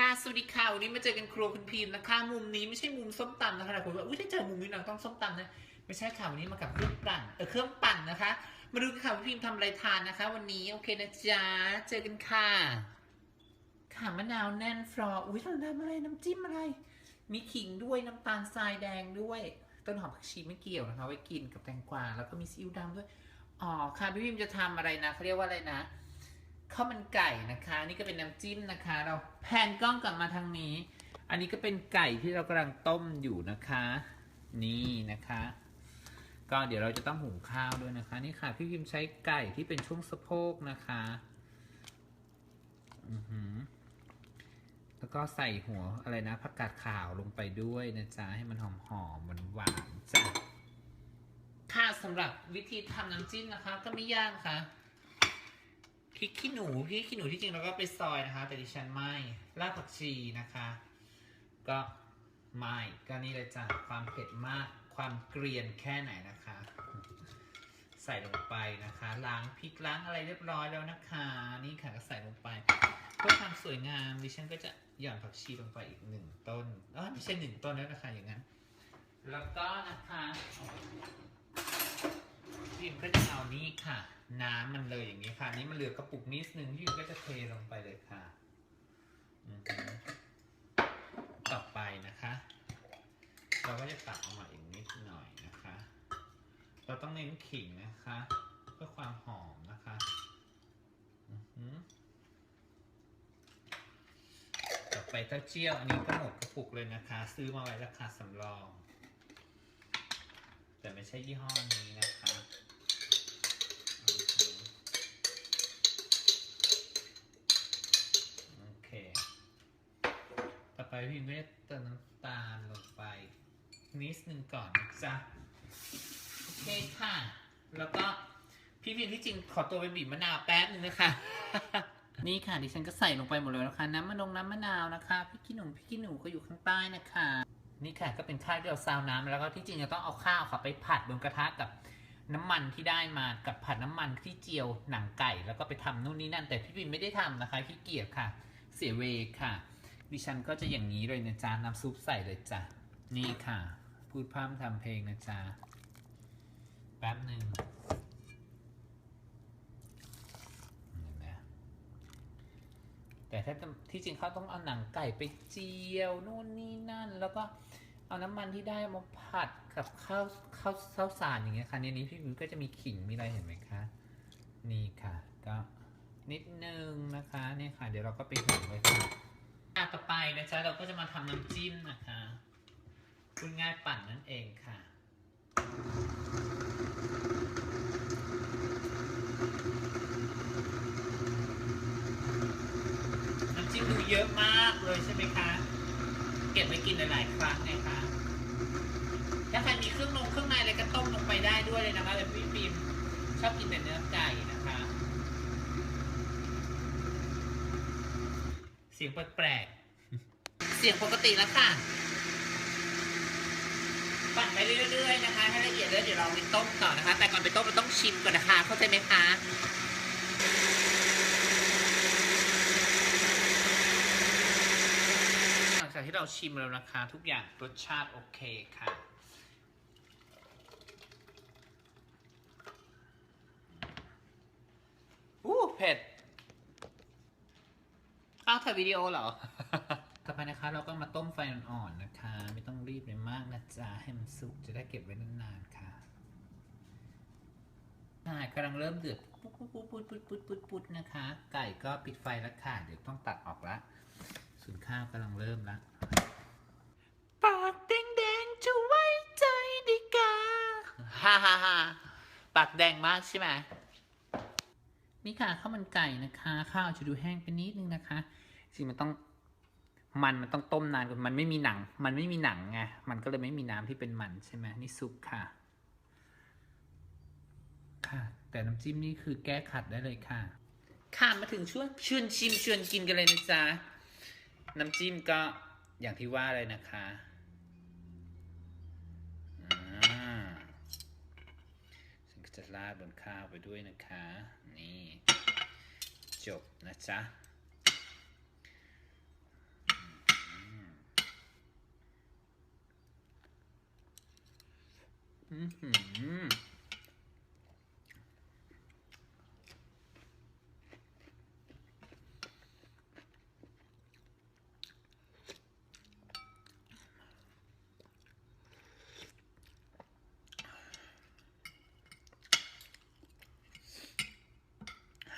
ค่ะสวัสดีค่ะวันนี้มาเจอกันครัวคุณพีมนะคะมุมนี้ไม่ใช่มุมส้มตำนะคะหลายคนว่าอุ้ยได้เจอมุมนี้นางต้องส้มตำนะไม่ใช่ค่ะวันนี้มากับเครื่องปั่นเออเครื่องปั่นนะคะ มาดูค่ะคุณพีมทำอะไรทานนะคะ วันนี้โอเคนะจ๊ะเจอกันค่ะค่ะมะนาวแน่นฟลออุ้ยเราทำอะไรน้ำจิ้มอะไร มีขิงด้วยน้ำตาลทรายแดงด้วยต้นหอมผักชีไม่เกี่ยวนะคะไว้กินกับแตงกวาแล้วก็มีซีอิ๊วดำด้วยอ๋อค่ะพี่พิมจะทำอะไรนะเขาเรียกว่าอะไรนะ ข้าวมันไก่นะคะ นี่ก็เป็นน้ำจิ้มนะคะ เราแพนกล้องกลับมาทางนี้ อันนี้ก็เป็นไก่ที่เรากำลังต้มอยู่นะคะ นี่นะคะ ก็เดี๋ยวเราจะต้องหุงข้าวด้วยนะคะ นี่ค่ะ พี่พิมใช้ไก่ที่เป็นช่วงสะโพกนะคะอือหือแล้วก็ใส่หัวอะไรนะผักกาดขาวลงไปด้วยนะจ๊ะ ให้มันหอมหอมหวานหวานจ้ะค่ะสำหรับวิธีทำน้ำจิ้มนะคะ ก็ไม่ยากค่ะ ริกขี้หนูพริกขี้หนูที่จริงเราก็ไปซอยนะคะ แต่ดิฉันไม่รากผักชีนะคะ ก็ไม่ก็นี่เลยจ้ะความเผ็ดมากความเกรียนแค่ไหนนะคะ ใส่ลงไปนะคะล้างพริกล้างอะไรเรียบร้อยแล้วนะคะ นี่ค่ะก็ใส่ลงไปเพื่อความสวยงามดิฉันก็จะหย่อนผักชีลงไปอีกหนึ่งต้นเออไม่ใช่หนึ่งต้นแล้วนะคะอย่างนั้น แล้วก็นะคะ พิมก็จะเอานี่ค่ะ น้ำมันเลยอย่างนี้ค่ะนี่มันเหลือกระปุกนิดนึงพี่พิมก็จะเทลงไปเลยค่ะต่อไปนะคะ เราก็จะตักออกมาอีกนิดหน่อยนะคะ เราต้องเน้นขิงนะคะ เพื่อความหอมนะคะต่อไปเต้าเจี้ยวอันนี้ก็หมดกระปุกเลยนะคะ ซื้อมาไว้ราคาสำรอง แต่ไม่ใช่ยี่ห้อนี้นะคะ พี่ไม่ได้เติมน้ำตาลลงไป นิดนึงก่อนนะจ๊ะโอเคค่ะ แล้วก็พี่พิมที่จริงขอตัวไปบีบมะนาวแป๊บนึงนะคะ นี่ค่ะดิฉันก็ใส่ลงไปหมดเลยนะคะน้ำมะนงน้ำมะนาวนะคะพริกขี้หนูพริกขี้หนูก็อยู่ข้างใต้นะคะ นี่ค่ะก็เป็นข้าวที่เราซาวน้ำแล้วก็ที่จริงจะต้องเอาข้าวค่ะไปผัดบนกระทะกับน้ำมันที่ได้มากับผัดน้ำมันที่เจียวหนังไก่ แล้วก็ไปทำนู่นนี่นั่นแต่พี่พิมไม่ได้ทำนะคะขี้เกียจค่ะ เสียเวค่ะ ดิฉันก็จะอย่างนี้เลยนะจ๊ะน้ำซุปใส่เลยจ้ะนี่ค่ะ พูดพร่ำทำเพลงนะจ๊ะแป๊บหนึ่งเห็นไหมแต่ถ้าที่จริงเขาต้องเอาหนังไก่ไปเจียวนู่นนี่นั่น แล้วก็เอาน้ำมันที่ได้มาผัดกับข้าวข้าวข้าวสารอย่างเงี้ยค่ะในนี้พี่วิวก็จะมีขิงมีอะไรเห็นไหมคะนี่ค่ะ ก็นิดนึงนะคะนี่ค่ะ เดี๋ยวเราก็ไปหุงเลยค่ะ ต่อไปนะจ๊ะเราก็จะมาทำน้ำจิ้มนะคะคุณง่ายปั่นนั่นเองค่ะ น้ำจิ้มดูเยอะมากเลยใช่ไหมคะ เก็บไว้กินหลายๆครั้งไงคะถ้าใครมีเครื่องนงเครื่องในอะไรก็ต้มลงไปได้ด้วยเลยนะคะแต่พี่ฟิล์มชอบกินแต่เนื้อไก่นะคะ เสียงแปลก สียงปกติแล้วค่ะ ปั่นไปเรื่อยๆนะคะให้ละเอียดแล้วเดี๋ยวเราไปต้มต่อนะคะ แต่ก่อนไปต้มเราต้องชิมก่อนนะคะ เข้าใจไหมคะหลังจากที่เราชิมแล้วนะคะ ทุกอย่างรสชาติโอเคค่ะอู้เผ็ด อ้าวถ่ายวิดีโอเหรอ ต่อไปนะคะเราก็มาต้มไฟอ่อนๆนะคะ ไม่ต้องรีบเลยมากนะจ๊ะให้มันสุกจะได้เก็บไว้นานๆค่ะใช่กำลังเริ่มเดือดปุ๊บปุ๊บปุ๊บปุ๊บปุ๊บปุ๊บปุ๊บปุ๊บนะคะ ไก่ก็ปิดไฟแล้วค่ะ เดี๋ยวต้องตัดออกละส่วนข้าวกำลังเริ่มละปากแดงๆจะไว้ใจดีกาฮ่าฮ่าฮ่าปากแดงมากใช่ไหมนี่ค่ะข้าวมันไก่นะคะ ข้าวจะดูแห้งไปนิดนึงนะคะจริงมันต้อง มันมันต้องต้มนานกว่ามันไม่มีหนัง มันไม่มีหนังไงมันก็เลยไม่มีน้ำที่เป็นมันใช่ไหมนี่ซุปค่ะ ค่ะ แต่น้ำจิ้มนี่คือแก้ขัดได้เลยค่ะ ค่ะมาถึงช่วงชวนชิมชวนกินกันเลยนะจ๊ะน้ำจิ้มก็อย่างที่ว่าเลยนะคะอ่าฉันก็จะราดบนข้าวไปด้วยนะคะ นี่ จบนะจ๊ะ ห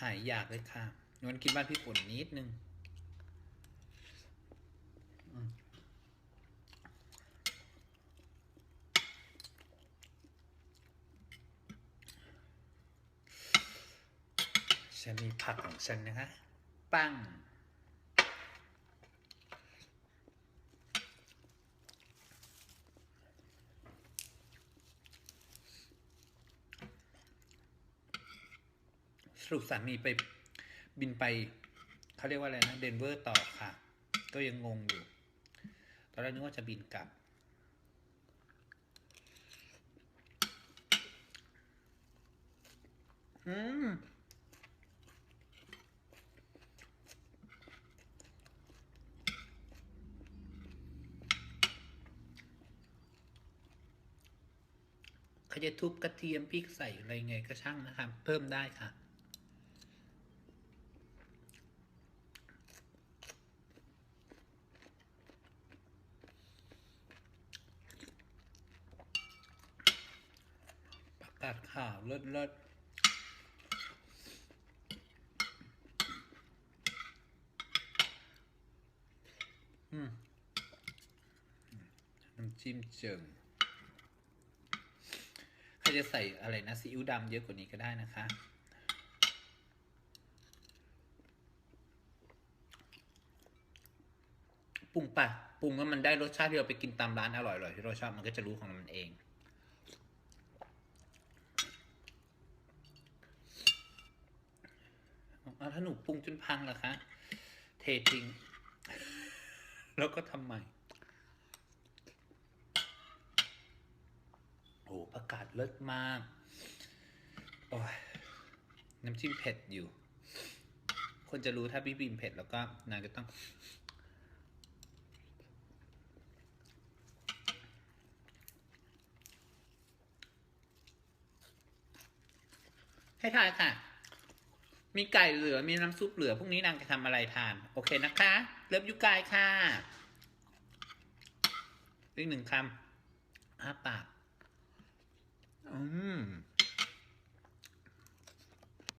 ายอยากเลยค่ะนวลกินบ้านพี่ฝนนิดนึง ฉันมีผักของฉันนะคะ ปั้ง สรุปสามีไปบินไป เขาเรียกว่าอะไรนะ เดนเวอร์ต่อค่ะ ก็ยังงงอยู่ ตอนแรกนึกว่าจะบินกลับอืม เขาจะทุบกระเทียมพริกใส่อะไรไงก็ช่างนะครับ เพิ่มได้ค่ะผักกาดขาวเลิศเลิศอืมน้ำ จะใส่อะไรนะซีอิ๊วดำเยอะกว่านี้ก็ได้นะคะปรุงปะปรุงว่ามันได้รสชาติที่เราไปกินตามร้านอร่อยๆที่เราชอบมันก็จะรู้ของมันเองเอาถ้าหนูปรุงจนพังล่ะคะ เททิ้งแล้วก็ทำใหม่ โอ้ประกาศเลิศมาก โอ้ยน้ำจิ้มเผ็ดอยู่ คนจะรู้ถ้าพี่บีมเผ็ดแล้วก็นางก็ต้อง ให้ทายค่ะ มีไก่เหลือมีน้ำซุปเหลือพรุ่งนี้นางจะทำอะไรทาน โอเคนะคะ เลิฟยูกายค่ะอีกหนึ่งคำอ้าปาก อืม